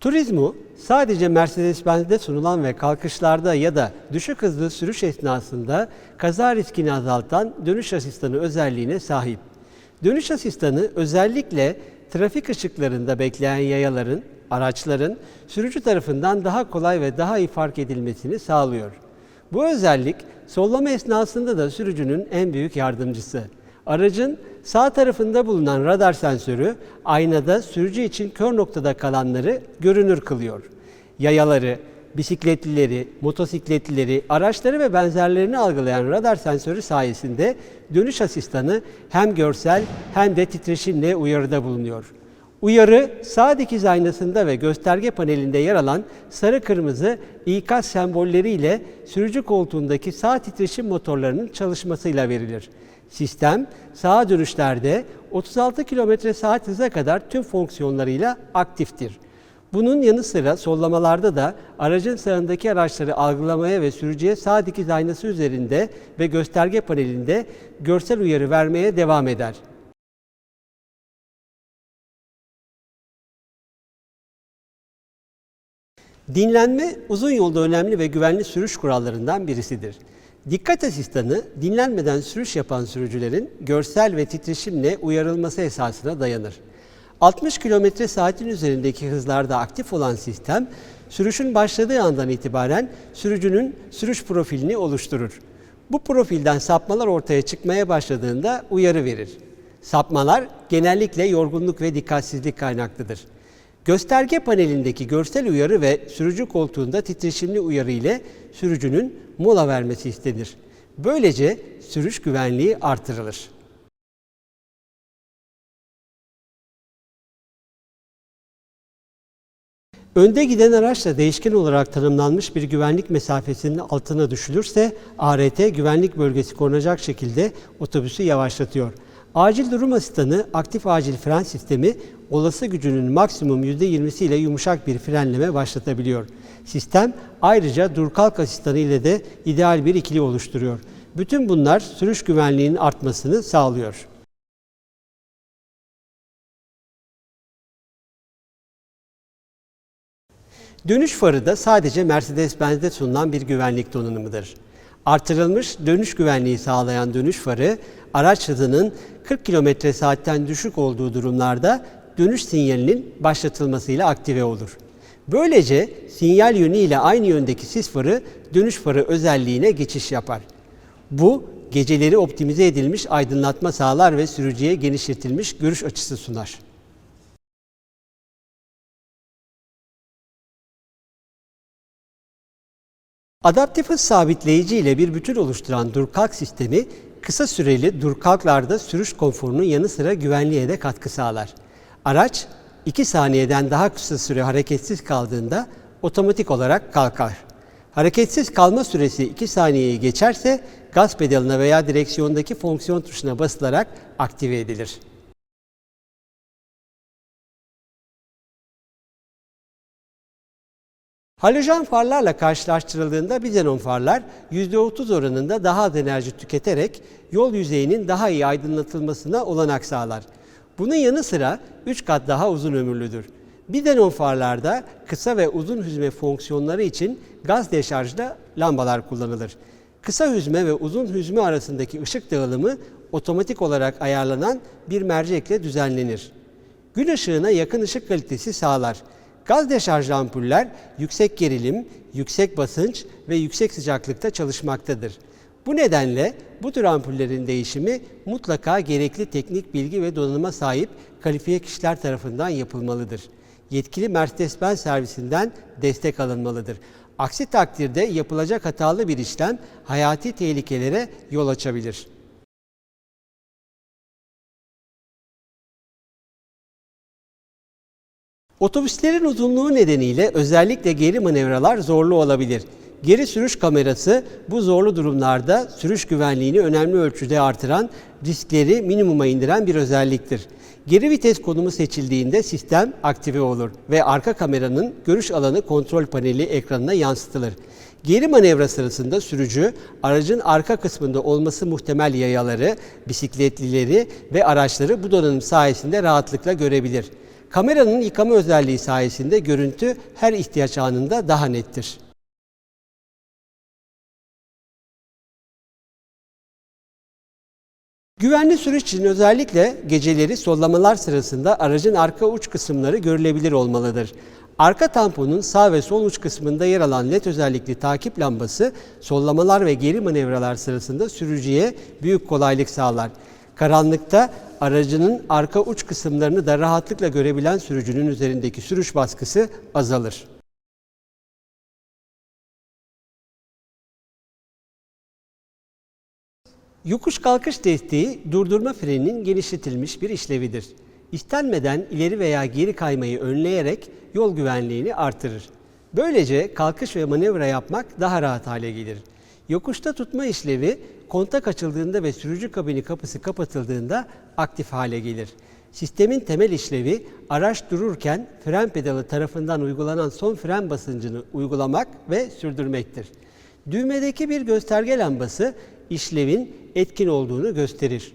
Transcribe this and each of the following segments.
Turizmo sadece Mercedes-Benz'de sunulan ve kalkışlarda ya da düşük hızlı sürüş esnasında kaza riskini azaltan dönüş asistanı özelliğine sahip. Dönüş asistanı özellikle trafik ışıklarında bekleyen yayaların, araçların sürücü tarafından daha kolay ve daha iyi fark edilmesini sağlıyor. Bu özellik sollama esnasında da sürücünün en büyük yardımcısı. Aracın sağ tarafında bulunan radar sensörü aynada sürücü için kör noktada kalanları görünür kılıyor. Yayaları, bisikletlileri, motosikletlileri, araçları ve benzerlerini algılayan radar sensörü sayesinde dönüş asistanı hem görsel hem de titreşimle uyarıda bulunuyor. Uyarı sağ dikiz aynasında ve gösterge panelinde yer alan sarı kırmızı ikaz sembolleriyle sürücü koltuğundaki sağ titreşim motorlarının çalışmasıyla verilir. Sistem sağa dönüşlerde 36 km saat hıza kadar tüm fonksiyonlarıyla aktiftir. Bunun yanı sıra sollamalarda da aracın sağındaki araçları algılamaya ve sürücüye sağ dikiz aynası üzerinde ve gösterge panelinde görsel uyarı vermeye devam eder. Dinlenme uzun yolda önemli ve güvenli sürüş kurallarından birisidir. Dikkat asistanı dinlenmeden sürüş yapan sürücülerin görsel ve titreşimle uyarılması esasına dayanır. 60 km saatin üzerindeki hızlarda aktif olan sistem, sürüşün başladığı andan itibaren sürücünün sürüş profilini oluşturur. Bu profilden sapmalar ortaya çıkmaya başladığında uyarı verir. Sapmalar genellikle yorgunluk ve dikkatsizlik kaynaklıdır. Gösterge panelindeki görsel uyarı ve sürücü koltuğunda titreşimli uyarı ile sürücünün mola vermesi istenir. Böylece sürüş güvenliği artırılır. Önde giden araçla değişken olarak tanımlanmış bir güvenlik mesafesinin altına düşülürse ART güvenlik bölgesi korunacak şekilde otobüsü yavaşlatıyor. Acil durum asistanı aktif acil fren sistemi olası gücünün maksimum %20'si ile yumuşak bir frenleme başlatabiliyor. Sistem ayrıca dur kalk asistanı ile de ideal bir ikili oluşturuyor. Bütün bunlar sürüş güvenliğinin artmasını sağlıyor. Dönüş farı da sadece Mercedes-Benz'de sunulan bir güvenlik donanımıdır. Artırılmış dönüş güvenliği sağlayan dönüş farı, araç hızının 40 km saatten düşük olduğu durumlarda dönüş sinyalinin başlatılmasıyla aktive olur. Böylece sinyal yönü ile aynı yöndeki sis farı dönüş farı özelliğine geçiş yapar. Bu geceleri optimize edilmiş aydınlatma sağlar ve sürücüye genişletilmiş görüş açısı sunar. Adaptif hız sabitleyici ile bir bütün oluşturan dur kalk sistemi kısa süreli dur kalklarda sürüş konforunun yanı sıra güvenliğe de katkı sağlar. Araç 2 saniyeden daha kısa süre hareketsiz kaldığında otomatik olarak kalkar. Hareketsiz kalma süresi 2 saniyeyi geçerse gaz pedalına veya direksiyondaki fonksiyon tuşuna basılarak aktive edilir. Halojen farlarla karşılaştırıldığında xenon farlar %30 oranında daha az enerji tüketerek yol yüzeyinin daha iyi aydınlatılmasına olanak sağlar. Bunun yanı sıra 3 kat daha uzun ömürlüdür. Bidenon farlarda kısa ve uzun hüzme fonksiyonları için gaz deşarjda lambalar kullanılır. Kısa hüzme ve uzun hüzme arasındaki ışık dağılımı otomatik olarak ayarlanan bir mercekle düzenlenir. Gün ışığına yakın ışık kalitesi sağlar. Gaz deşarjlı ampuller yüksek gerilim, yüksek basınç ve yüksek sıcaklıkta çalışmaktadır. Bu nedenle bu tür ampullerin değişimi mutlaka gerekli teknik bilgi ve donanıma sahip kalifiye kişiler tarafından yapılmalıdır. Yetkili Mercedes-Benz servisinden destek alınmalıdır. Aksi takdirde yapılacak hatalı bir işlem hayati tehlikelere yol açabilir. Otobüslerin uzunluğu nedeniyle özellikle geri manevralar zorlu olabilir. Geri sürüş kamerası bu zorlu durumlarda sürüş güvenliğini önemli ölçüde artıran, riskleri minimuma indiren bir özelliktir. Geri vites konumu seçildiğinde sistem aktive olur ve arka kameranın görüş alanı kontrol paneli ekranına yansıtılır. Geri manevra sırasında sürücü aracın arka kısmında olması muhtemel yayaları, bisikletlileri ve araçları bu donanım sayesinde rahatlıkla görebilir. Kameranın yıkama özelliği sayesinde görüntü her ihtiyaç anında daha nettir. Güvenli sürüş için özellikle geceleri sollamalar sırasında aracın arka uç kısımları görülebilir olmalıdır. Arka tamponun sağ ve sol uç kısmında yer alan led özellikli takip lambası sollamalar ve geri manevralar sırasında sürücüye büyük kolaylık sağlar. Karanlıkta aracının arka uç kısımlarını da rahatlıkla görebilen sürücünün üzerindeki sürüş baskısı azalır. Yokuş kalkış desteği durdurma freninin genişletilmiş bir işlevidir. İstenmeden ileri veya geri kaymayı önleyerek yol güvenliğini artırır. Böylece kalkış ve manevra yapmak daha rahat hale gelir. Yokuşta tutma işlevi kontak açıldığında ve sürücü kabini kapısı kapatıldığında aktif hale gelir. Sistemin temel işlevi araç dururken fren pedalı tarafından uygulanan son fren basıncını uygulamak ve sürdürmektir. Düğmedeki bir gösterge lambası işlevin etkin olduğunu gösterir.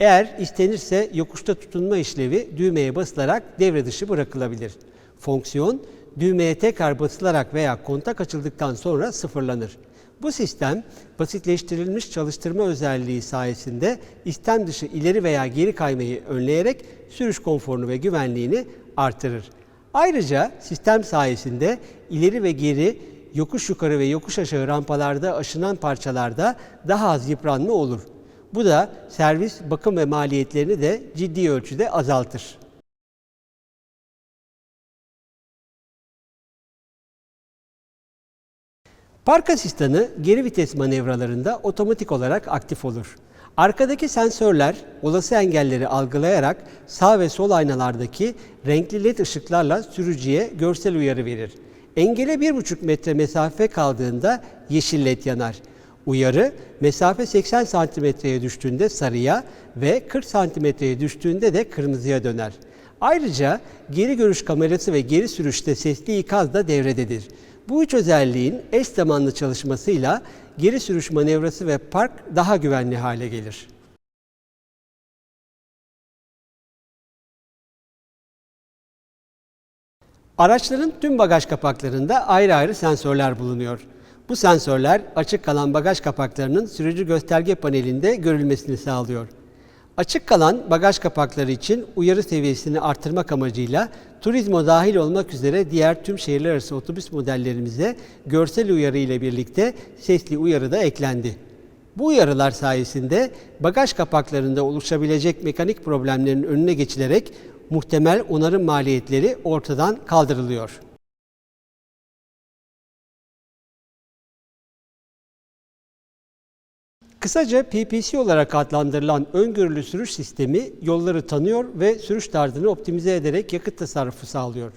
Eğer istenirse yokuşta tutunma işlevi düğmeye basılarak devre dışı bırakılabilir. Fonksiyon düğmeye tekrar basılarak veya kontak açıldıktan sonra sıfırlanır. Bu sistem basitleştirilmiş çalıştırma özelliği sayesinde istem dışı ileri veya geri kaymayı önleyerek sürüş konforunu ve güvenliğini artırır. Ayrıca sistem sayesinde ileri ve geri yokuş yukarı ve yokuş aşağı rampalarda aşınan parçalarda daha az yıpranma olur. Bu da servis, bakım ve maliyetlerini de ciddi ölçüde azaltır. Park asistanı geri vites manevralarında otomatik olarak aktif olur. Arkadaki sensörler olası engelleri algılayarak sağ ve sol aynalardaki renkli led ışıklarla sürücüye görsel uyarı verir. Engele 1,5 metre mesafe kaldığında yeşil led yanar. Uyarı mesafe 80 santimetreye düştüğünde sarıya ve 40 santimetreye düştüğünde de kırmızıya döner. Ayrıca geri görüş kamerası ve geri sürüşte sesli ikaz da devrededir. Bu üç özelliğin eş zamanlı çalışmasıyla geri sürüş manevrası ve park daha güvenli hale gelir. Araçların tüm bagaj kapaklarında ayrı ayrı sensörler bulunuyor. Bu sensörler açık kalan bagaj kapaklarının sürücü gösterge panelinde görülmesini sağlıyor. Açık kalan bagaj kapakları için uyarı seviyesini artırmak amacıyla Turizmo dahil olmak üzere diğer tüm şehirler arası otobüs modellerimize görsel uyarı ile birlikte sesli uyarı da eklendi. Bu uyarılar sayesinde bagaj kapaklarında oluşabilecek mekanik problemlerin önüne geçilerek muhtemel onarım maliyetleri ortadan kaldırılıyor. Kısaca PPC olarak adlandırılan öngörülü sürüş sistemi yolları tanıyor ve sürüş tarzını optimize ederek yakıt tasarrufu sağlıyor.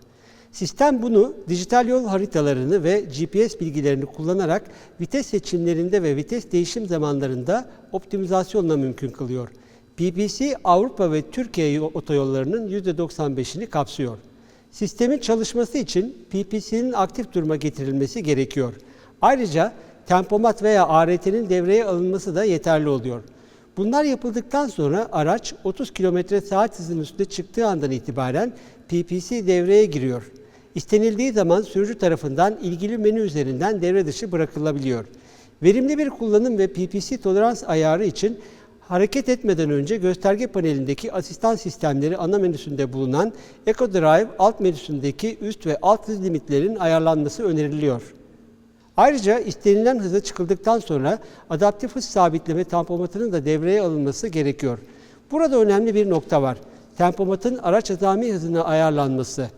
Sistem bunu dijital yol haritalarını ve GPS bilgilerini kullanarak vites seçimlerinde ve vites değişim zamanlarında optimizasyonla mümkün kılıyor. PPC Avrupa ve Türkiye otoyollarının %95'ini kapsıyor. Sistemin çalışması için PPC'nin aktif duruma getirilmesi gerekiyor. Ayrıca tempomat veya ART'nin devreye alınması da yeterli oluyor. Bunlar yapıldıktan sonra araç 30 km saat hızının üstünde çıktığı andan itibaren PPC devreye giriyor. İstenildiği zaman sürücü tarafından ilgili menü üzerinden devre dışı bırakılabiliyor. Verimli bir kullanım ve PPC tolerans ayarı için hareket etmeden önce gösterge panelindeki asistan sistemleri ana menüsünde bulunan Eco Drive alt menüsündeki üst ve alt hız limitlerin ayarlanması öneriliyor. Ayrıca istenilen hıza çıkıldıktan sonra adaptif hız sabitleme tempomatının da devreye alınması gerekiyor. Burada önemli bir nokta var. Tempomatın araç azami hızına ayarlanması.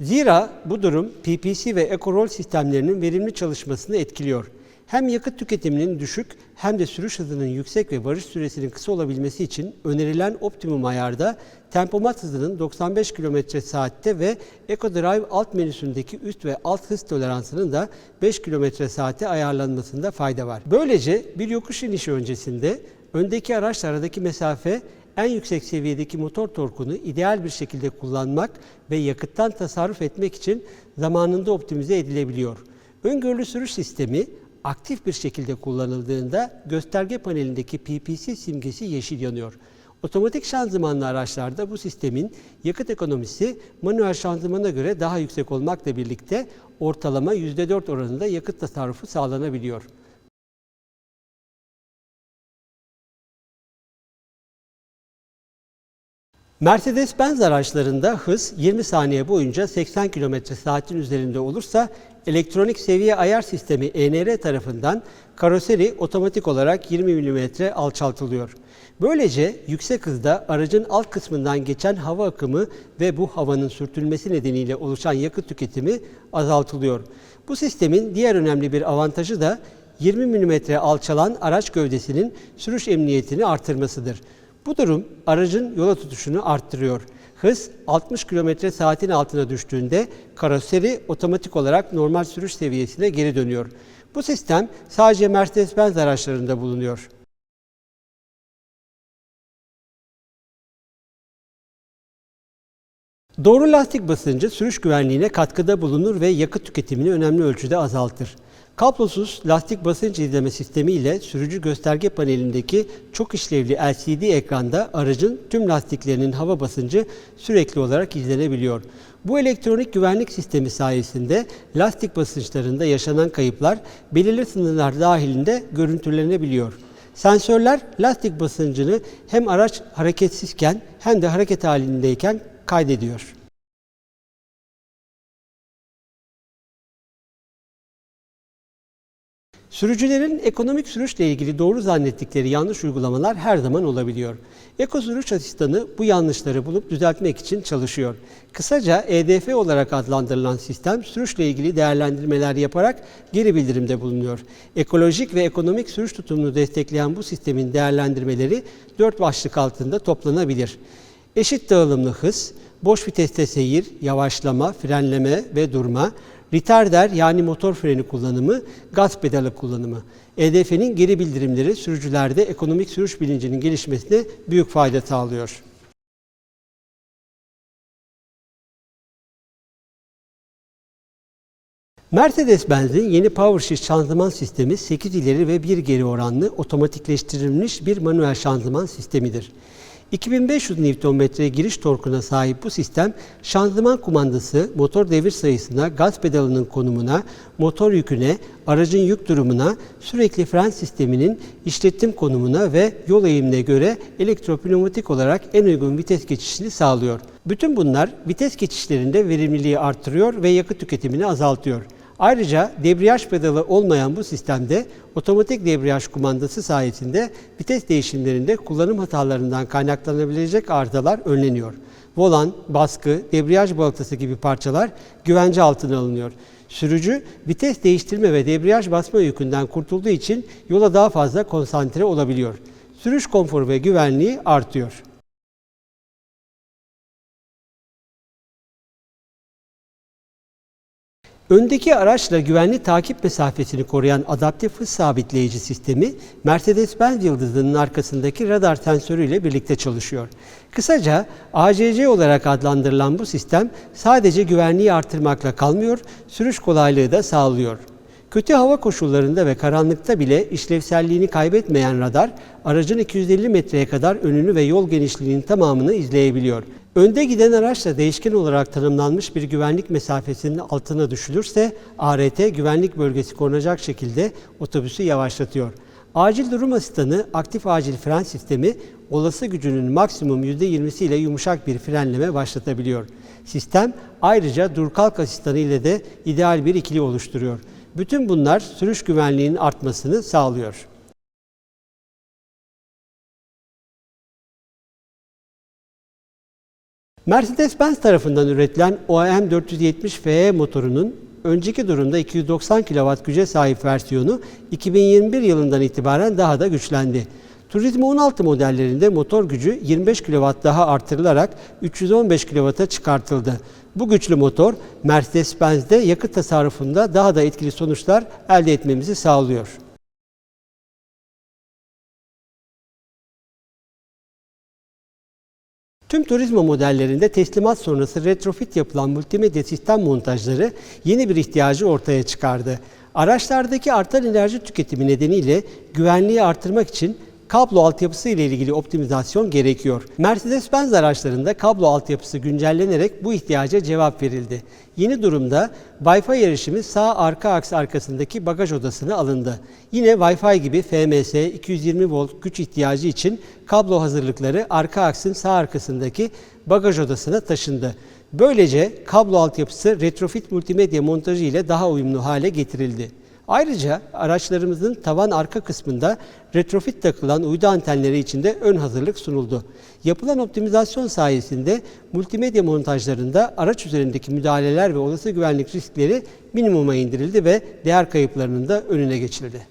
Zira bu durum PPC ve EcoRoll sistemlerinin verimli çalışmasını etkiliyor. Hem yakıt tüketiminin düşük hem de sürüş hızının yüksek ve varış süresinin kısa olabilmesi için önerilen optimum ayarda tempomat hızının 95 km saatte ve EcoDrive alt menüsündeki üst ve alt hız toleransının da 5 km saate ayarlanmasında fayda var. Böylece bir yokuş inişi öncesinde öndeki araçla aradaki mesafe en yüksek seviyedeki motor torkunu ideal bir şekilde kullanmak ve yakıttan tasarruf etmek için zamanında optimize edilebiliyor. Öngörülü sürüş sistemi aktif bir şekilde kullanıldığında gösterge panelindeki PPC simgesi yeşil yanıyor. Otomatik şanzımanlı araçlarda bu sistemin yakıt ekonomisi manuel şanzımana göre daha yüksek olmakla birlikte ortalama %4 oranında yakıt tasarrufu sağlanabiliyor. Mercedes-Benz araçlarında hız 20 saniye boyunca 80 km saatin üzerinde olursa elektronik seviye ayar sistemi ENR tarafından karoseri otomatik olarak 20 mm alçaltılıyor. Böylece yüksek hızda aracın alt kısmından geçen hava akımı ve bu havanın sürtülmesi nedeniyle oluşan yakıt tüketimi azaltılıyor. Bu sistemin diğer önemli bir avantajı da 20 mm alçalan araç gövdesinin sürüş emniyetini artırmasıdır. Bu durum aracın yola tutuşunu arttırıyor. Hız 60 km saatin altına düştüğünde karoseri otomatik olarak normal sürüş seviyesine geri dönüyor. Bu sistem sadece Mercedes-Benz araçlarında bulunuyor. Doğru lastik basıncı sürüş güvenliğine katkıda bulunur ve yakıt tüketimini önemli ölçüde azaltır. Kablosuz lastik basınç izleme sistemi ile sürücü gösterge panelindeki çok işlevli LCD ekranda aracın tüm lastiklerinin hava basıncı sürekli olarak izlenebiliyor. Bu elektronik güvenlik sistemi sayesinde lastik basınçlarında yaşanan kayıplar belirli sınırlar dahilinde görüntülenebiliyor. Sensörler lastik basıncını hem araç hareketsizken hem de hareket halindeyken kaydediyor. Sürücülerin ekonomik sürüşle ilgili doğru zannettikleri yanlış uygulamalar her zaman olabiliyor. Eko sürüş asistanı bu yanlışları bulup düzeltmek için çalışıyor. Kısaca EDF olarak adlandırılan sistem sürüşle ilgili değerlendirmeler yaparak geri bildirimde bulunuyor. Ekolojik ve ekonomik sürüş tutumunu destekleyen bu sistemin değerlendirmeleri dört başlık altında toplanabilir. Eşit dağılımlı hız, boş viteste seyir, yavaşlama, frenleme ve durma, retarder yani motor freni kullanımı, gaz pedalı kullanımı. EDF'nin geri bildirimleri sürücülerde ekonomik sürüş bilincinin gelişmesine büyük fayda sağlıyor. Mercedes-Benz'in yeni PowerShift şanzıman sistemi 8 ileri ve 1 geri oranlı otomatikleştirilmiş bir manuel şanzıman sistemidir. 2500 Nm giriş torkuna sahip bu sistem şanzıman kumandası, motor devir sayısına, gaz pedalının konumuna, motor yüküne, aracın yük durumuna, sürekli fren sisteminin işletim konumuna ve yol eğimine göre elektropneumatik olarak en uygun vites geçişini sağlıyor. Bütün bunlar vites geçişlerinde verimliliği artırıyor ve yakıt tüketimini azaltıyor. Ayrıca debriyaj pedalı olmayan bu sistemde otomatik debriyaj kumandası sayesinde vites değişimlerinde kullanım hatalarından kaynaklanabilecek arızalar önleniyor. Volan, baskı, debriyaj balatası gibi parçalar güvence altına alınıyor. Sürücü vites değiştirme ve debriyaj basma yükünden kurtulduğu için yola daha fazla konsantre olabiliyor. Sürüş konforu ve güvenliği artıyor. Öndeki araçla güvenli takip mesafesini koruyan adaptif hız sabitleyici sistemi Mercedes-Benz yıldızının arkasındaki radar sensörüyle birlikte çalışıyor. Kısaca ACC olarak adlandırılan bu sistem sadece güvenliği artırmakla kalmıyor, sürüş kolaylığı da sağlıyor. Kötü hava koşullarında ve karanlıkta bile işlevselliğini kaybetmeyen radar, aracın 250 metreye kadar önünü ve yol genişliğinin tamamını izleyebiliyor. Önde giden araçla değişken olarak tanımlanmış bir güvenlik mesafesinin altına düşülürse ART güvenlik bölgesi korunacak şekilde otobüsü yavaşlatıyor. Acil durum asistanı aktif acil fren sistemi olası gücünün maksimum %20'si ile yumuşak bir frenleme başlatabiliyor. Sistem ayrıca dur kalk asistanı ile de ideal bir ikili oluşturuyor. Bütün bunlar sürüş güvenliğinin artmasını sağlıyor. Mercedes-Benz tarafından üretilen OEM 470 FE motorunun önceki durumda 290 kW güce sahip versiyonu 2021 yılından itibaren daha da güçlendi. Turismo 16 modellerinde motor gücü 25 kW daha artırılarak 315 kW'a çıkartıldı. Bu güçlü motor Mercedes-Benz'de yakıt tasarrufunda daha da etkili sonuçlar elde etmemizi sağlıyor. Tüm turizmo modellerinde teslimat sonrası retrofit yapılan multimedya sistem montajları yeni bir ihtiyacı ortaya çıkardı. Araçlardaki artan enerji tüketimi nedeniyle güvenliği artırmak için kablo altyapısı ile ilgili optimizasyon gerekiyor. Mercedes-Benz araçlarında kablo altyapısı güncellenerek bu ihtiyaca cevap verildi. Yeni durumda Wi-Fi erişimi sağ arka aks arkasındaki bagaj odasına alındı. Yine Wi-Fi gibi FMS 220 volt güç ihtiyacı için kablo hazırlıkları arka aksın sağ arkasındaki bagaj odasına taşındı. Böylece kablo altyapısı retrofit multimedya montajı ile daha uyumlu hale getirildi. Ayrıca araçlarımızın tavan arka kısmında retrofit takılan uydu antenleri için de ön hazırlık sunuldu. Yapılan optimizasyon sayesinde multimedya montajlarında araç üzerindeki müdahaleler ve olası güvenlik riskleri minimuma indirildi ve değer kayıplarının da önüne geçildi.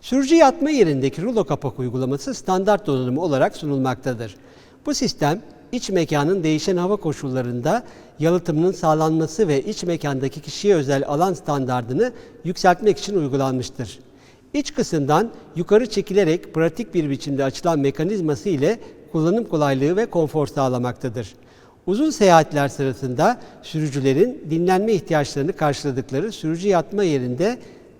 Sürücü yatma yerindeki rulo kapak uygulaması standart donanımı olarak sunulmaktadır. Bu sistem iç mekanın değişen hava koşullarında yalıtımının sağlanması ve iç mekandaki kişiye özel alan standardını yükseltmek için uygulanmıştır. İç kısımdan yukarı çekilerek pratik bir biçimde açılan mekanizması ile kullanım kolaylığı ve konfor sağlamaktadır. Uzun seyahatler sırasında sürücülerin dinlenme ihtiyaçlarını karşıladıkları sürücü yatma yerinde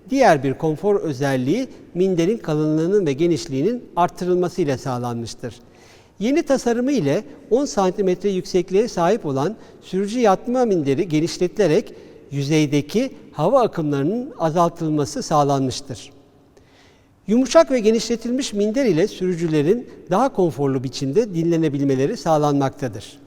diğer bir konfor özelliği minderin kalınlığının ve genişliğinin artırılmasıyla sağlanmıştır. Yeni tasarımı ile 10 cm yüksekliğe sahip olan sürücü yatma minderi genişletilerek yüzeydeki hava akımlarının azaltılması sağlanmıştır. Yumuşak ve genişletilmiş minder ile sürücülerin daha konforlu biçimde dinlenebilmeleri sağlanmaktadır.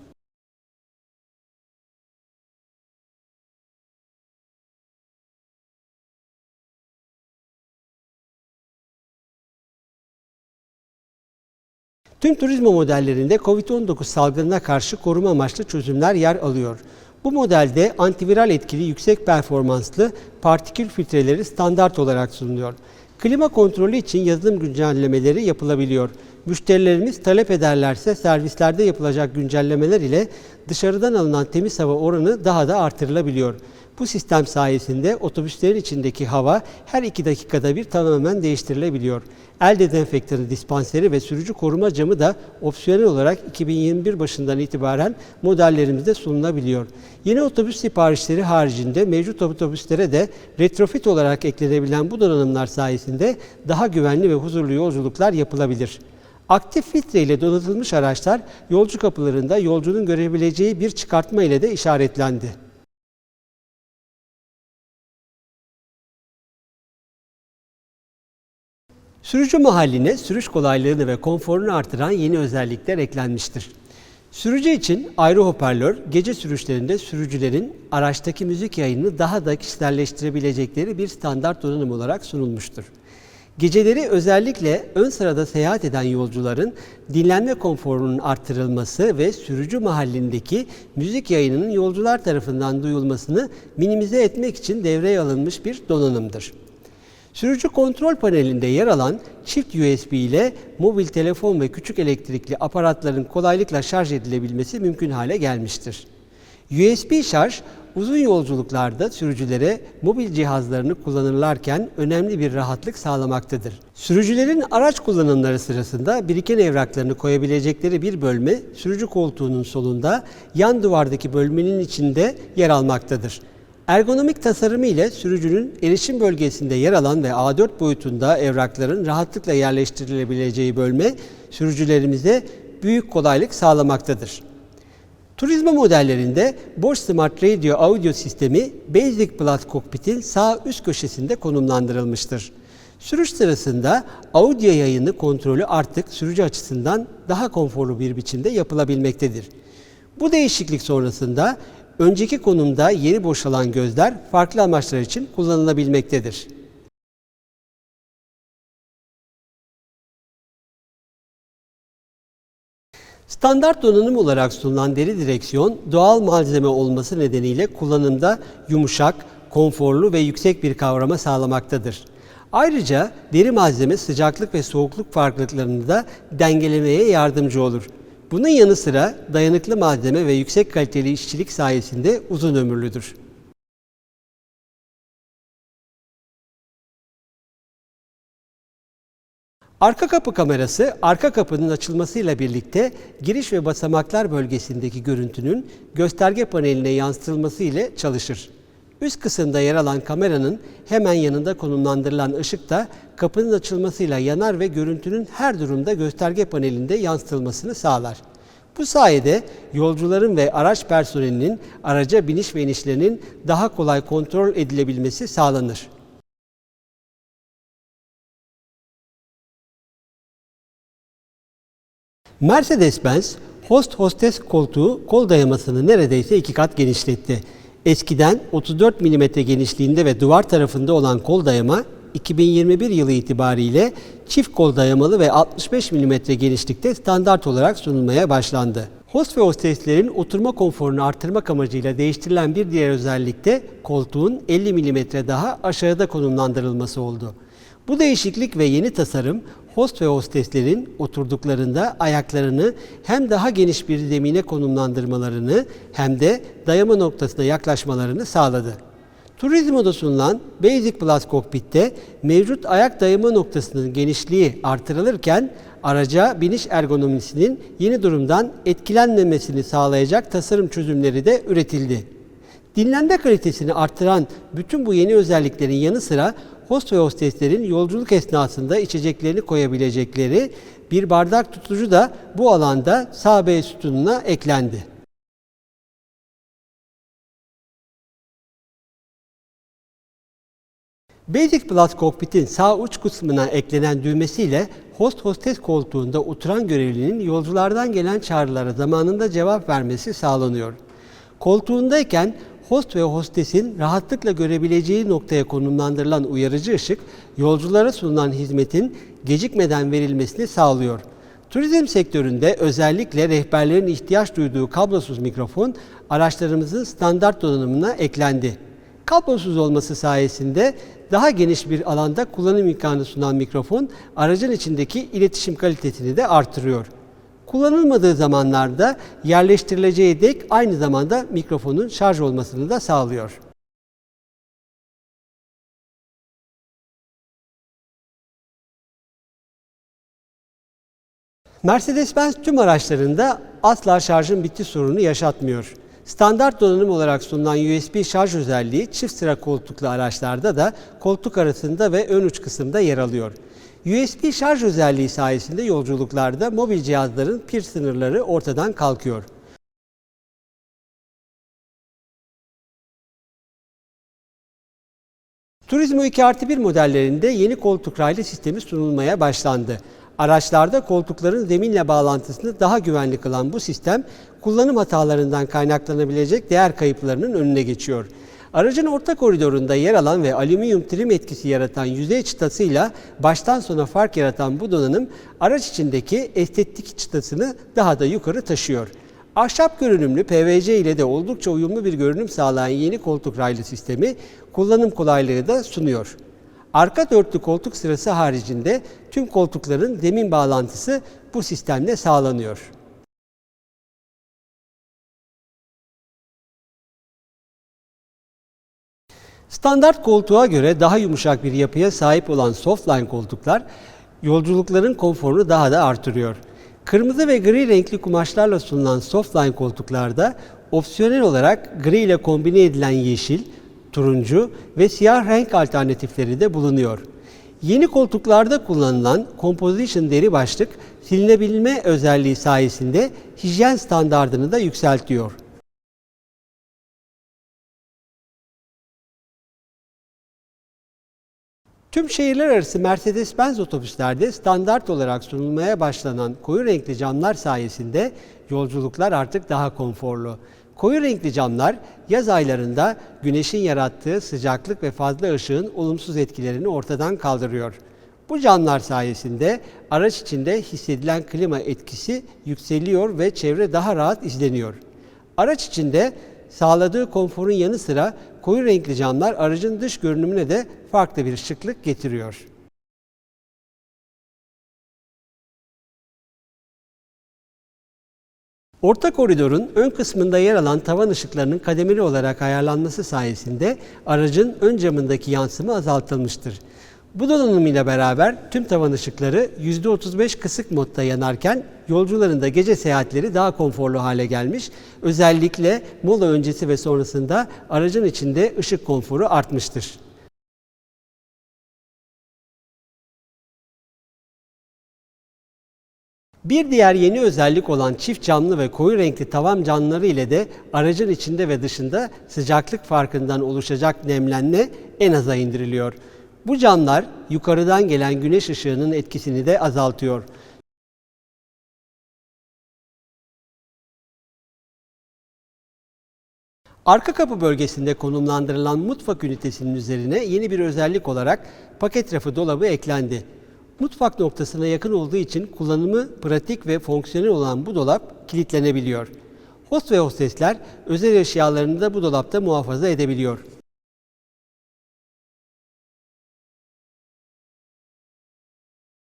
Tüm turizmo modellerinde COVID-19 salgınına karşı koruma amaçlı çözümler yer alıyor. Bu modelde antiviral etkili yüksek performanslı partikül filtreleri standart olarak sunuluyor. Klima kontrolü için yazılım güncellemeleri yapılabiliyor. Müşterilerimiz talep ederlerse servislerde yapılacak güncellemeler ile dışarıdan alınan temiz hava oranı daha da artırılabiliyor. Bu sistem sayesinde otobüslerin içindeki hava her iki dakikada bir tamamen değiştirilebiliyor. El dezenfektanı dispanseri ve sürücü koruma camı da opsiyonel olarak 2021 başından itibaren modellerimizde sunulabiliyor. Yeni otobüs siparişleri haricinde mevcut otobüslere de retrofit olarak eklenebilen bu donanımlar sayesinde daha güvenli ve huzurlu yolculuklar yapılabilir. Aktif filtre ile donatılmış araçlar yolcu kapılarında yolcunun görebileceği bir çıkartma ile de işaretlendi. Sürücü mahalline sürüş kolaylığını ve konforunu artıran yeni özellikler eklenmiştir. Sürücü için ayrı hoparlör, gece sürüşlerinde sürücülerin araçtaki müzik yayını daha da kişiselleştirebilecekleri bir standart donanım olarak sunulmuştur. Geceleri özellikle ön sırada seyahat eden yolcuların dinlenme konforunun artırılması ve sürücü mahallindeki müzik yayınının yolcular tarafından duyulmasını minimize etmek için devreye alınmış bir donanımdır. Sürücü kontrol panelinde yer alan çift USB ile mobil telefon ve küçük elektrikli aparatların kolaylıkla şarj edilebilmesi mümkün hale gelmiştir. USB şarj uzun yolculuklarda sürücülere mobil cihazlarını kullanırlarken önemli bir rahatlık sağlamaktadır. Sürücülerin araç kullanımları sırasında biriken evraklarını koyabilecekleri bir bölme sürücü koltuğunun solunda yan duvardaki bölmenin içinde yer almaktadır. Ergonomik tasarımı ile sürücünün erişim bölgesinde yer alan ve A4 boyutunda evrakların rahatlıkla yerleştirilebileceği bölme sürücülerimize büyük kolaylık sağlamaktadır. Turizmo modellerinde Bosch Smart Radio audio sistemi Basic Plus kokpitin sağ üst köşesinde konumlandırılmıştır. Sürüş sırasında audio yayını kontrolü artık sürücü açısından daha konforlu bir biçimde yapılabilmektedir. Bu değişiklik sonrasında önceki konumda yeri boşalan gözler farklı amaçlar için kullanılabilmektedir. Standart donanım olarak sunulan deri direksiyon doğal malzeme olması nedeniyle kullanımda yumuşak, konforlu ve yüksek bir kavrama sağlamaktadır. Ayrıca deri malzeme sıcaklık ve soğukluk farklılıklarını da dengelemeye yardımcı olur. Bunun yanı sıra dayanıklı malzeme ve yüksek kaliteli işçilik sayesinde uzun ömürlüdür. Arka kapı kamerası, arka kapının açılmasıyla birlikte giriş ve basamaklar bölgesindeki görüntünün gösterge paneline yansıtılması ile çalışır. Üst kısımda yer alan kameranın hemen yanında konumlandırılan ışık da kapının açılmasıyla yanar ve görüntünün her durumda gösterge panelinde yansıtılmasını sağlar. Bu sayede yolcuların ve araç personelinin araca biniş ve inişlerinin daha kolay kontrol edilebilmesi sağlanır. Mercedes-Benz host hostes koltuğu kol dayamasını neredeyse iki kat genişletti. Eskiden 34 mm genişliğinde ve duvar tarafında olan kol dayama 2021 yılı itibariyle çift kol dayamalı ve 65 mm genişlikte standart olarak sunulmaya başlandı. Host ve hosteslerin oturma konforunu artırmak amacıyla değiştirilen bir diğer özellik de koltuğun 50 mm daha aşağıda konumlandırılması oldu. Bu değişiklik ve yeni tasarım host ve hosteslerin oturduklarında ayaklarını hem daha geniş bir zemine konumlandırmalarını hem de dayama noktasına yaklaşmalarını sağladı. Turizmoda sunulan Basic Plus kokpitte mevcut ayak dayama noktasının genişliği artırılırken araca biniş ergonomisinin yeni durumdan etkilenmemesini sağlayacak tasarım çözümleri de üretildi. Dinlenme kalitesini artıran bütün bu yeni özelliklerin yanı sıra host ve hosteslerin yolculuk esnasında içeceklerini koyabilecekleri bir bardak tutucu da bu alanda sağ B sütununa eklendi. Basic Plus Cockpit'in sağ uç kısmına eklenen düğmesiyle host hostes koltuğunda oturan görevlinin yolculardan gelen çağrılara zamanında cevap vermesi sağlanıyor. Koltuğundayken host ve hostesin rahatlıkla görebileceği noktaya konumlandırılan uyarıcı ışık, yolculara sunulan hizmetin gecikmeden verilmesini sağlıyor. Turizm sektöründe özellikle rehberlerin ihtiyaç duyduğu kablosuz mikrofon araçlarımızın standart donanımına eklendi. Kablosuz olması sayesinde daha geniş bir alanda kullanım imkanı sunan mikrofon aracın içindeki iletişim kalitesini de artırıyor. Kullanılmadığı zamanlarda yerleştirileceği dek aynı zamanda mikrofonun şarj olmasını da sağlıyor. Mercedes-Benz tüm araçlarında asla şarjın bitti sorunu yaşatmıyor. Standart donanım olarak sunulan USB şarj özelliği çift sıra koltuklu araçlarda da koltuk arasında ve ön uç kısımda yer alıyor. USB şarj özelliği sayesinde yolculuklarda mobil cihazların pil sınırları ortadan kalkıyor. Turizmo 2 artı 1 modellerinde yeni koltuk raylı sistemi sunulmaya başlandı. Araçlarda koltukların zeminle bağlantısını daha güvenli kılan bu sistem, kullanım hatalarından kaynaklanabilecek değer kayıplarının önüne geçiyor. Aracın orta koridorunda yer alan ve alüminyum trim etkisi yaratan yüzey çıtasıyla baştan sona fark yaratan bu donanım araç içindeki estetik çıtasını daha da yukarı taşıyor. Ahşap görünümlü PVC ile de oldukça uyumlu bir görünüm sağlayan yeni koltuk raylı sistemi kullanım kolaylığı da sunuyor. Arka dörtlü koltuk sırası haricinde tüm koltukların zemin bağlantısı bu sistemle sağlanıyor. Standart koltuğa göre daha yumuşak bir yapıya sahip olan Softline koltuklar yolculukların konforunu daha da artırıyor. Kırmızı ve gri renkli kumaşlarla sunulan Softline koltuklarda opsiyonel olarak gri ile kombine edilen yeşil, turuncu ve siyah renk alternatifleri de bulunuyor. Yeni koltuklarda kullanılan Composition deri başlık silinebilme özelliği sayesinde hijyen standartını da yükseltiyor. Tüm şehirler arası Mercedes-Benz otobüslerde standart olarak sunulmaya başlanan koyu renkli camlar sayesinde yolculuklar artık daha konforlu. Koyu renkli camlar yaz aylarında güneşin yarattığı sıcaklık ve fazla ışığın olumsuz etkilerini ortadan kaldırıyor. Bu camlar sayesinde araç içinde hissedilen klima etkisi yükseliyor ve çevre daha rahat izleniyor. Araç içinde sağladığı konforun yanı sıra koyu renkli camlar aracın dış görünümüne de farklı bir şıklık getiriyor. Orta koridorun ön kısmında yer alan tavan ışıklarının kademeli olarak ayarlanması sayesinde aracın ön camındaki yansıma azaltılmıştır. Bu donanımıyla beraber tüm tavan ışıkları %35 kısık modda yanarken yolcuların da gece seyahatleri daha konforlu hale gelmiş. Özellikle mola öncesi ve sonrasında aracın içinde ışık konforu artmıştır. Bir diğer yeni özellik olan çift camlı ve koyu renkli tavan camları ile de aracın içinde ve dışında sıcaklık farkından oluşacak nemlenme en aza indiriliyor. Bu camlar yukarıdan gelen güneş ışığının etkisini de azaltıyor. Arka kapı bölgesinde konumlandırılan mutfak ünitesinin üzerine yeni bir özellik olarak paket rafı dolabı eklendi. Mutfak noktasına yakın olduğu için kullanımı pratik ve fonksiyonel olan bu dolap kilitlenebiliyor. Host ve hostesler özel eşyalarını da bu dolapta muhafaza edebiliyor.